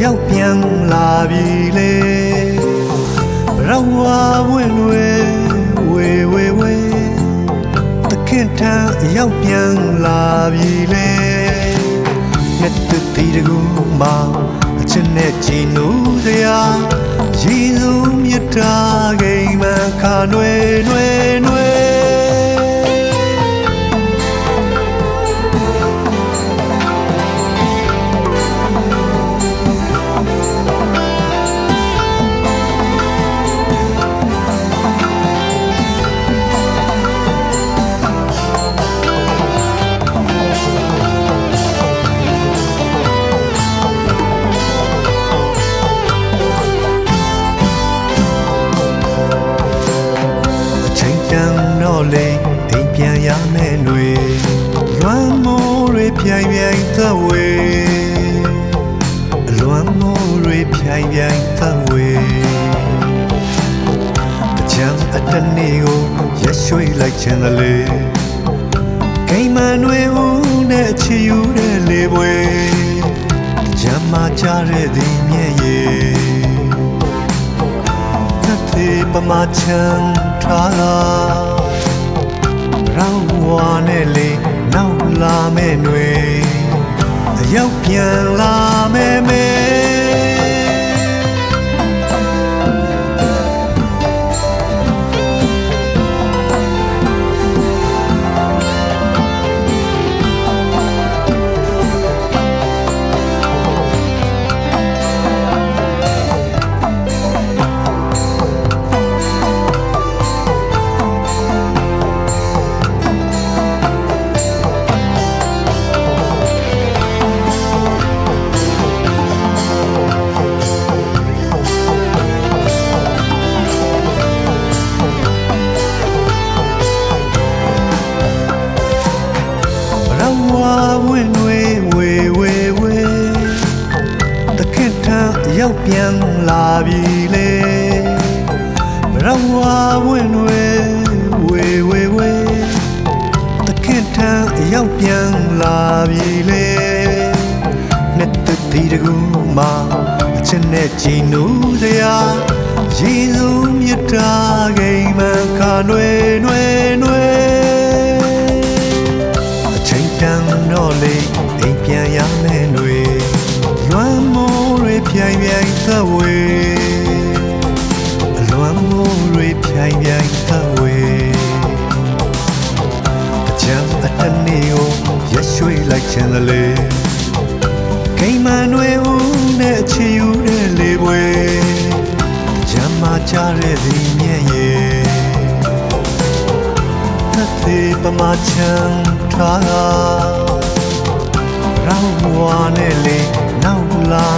ရောက်ပြန်လာပြီလေဘရဝဝင်တွေဝေဝေဝေတခင်ထံရောက်ပြန်လာပြီလေမြတ်တတိတကူမှာအချစ်နဲ့ကြည်နူးစရာရည်စုံမြတ်တာဂိမ်းမခါနွေနွေနွေအ ပြိုင်ပြိုင်သက်ဝေအလွမ်းမိုးတွေပြိုင်ပြိုင်သက်ဝေတချမ်းအတနေကိုရက်ရွှေ့လိုက်ချင်တယ်လေဂိမ်းမန်တွေဦးနဲ့ချီယူတဲ့လေပွဲတချမ်းမကြတဲ့ဒီမြဲ့ရဲ့သတ်သေးပမာချမ်းထားလာ အရော ဝဝင်တွေဝေဝေဝေတခင်ထရောက်ပြန်လာပြီလေရဝဝင်တွေဝေဝေဝေတခင်ထရောက်ပြန်လာပြီလေနှစ်တတိတကူမှာအချစ်နဲ့ကြည်နူးစရာယေစုမြတ်တာဂိမ်းမခါနွေနွေနွေ တွေပြိုင်ပြိုင်သက်ဝေအလွမ်းမိုးတွေပြိုင်ပြိုင်သက်ဝေအချမ်းအတနေကိုရက်ရွှေ့လိုက်ချင်တယ်လေဂိမ်းမန်တွေဦးနဲ့ချီယူတဲ့လေပွဲချမ်းမကြတဲ့ဒီမြဲ့ရဲ့သတ်သေးပမာချမ်းထားလာရောင်းဝါနဲ့လေနောက်လာ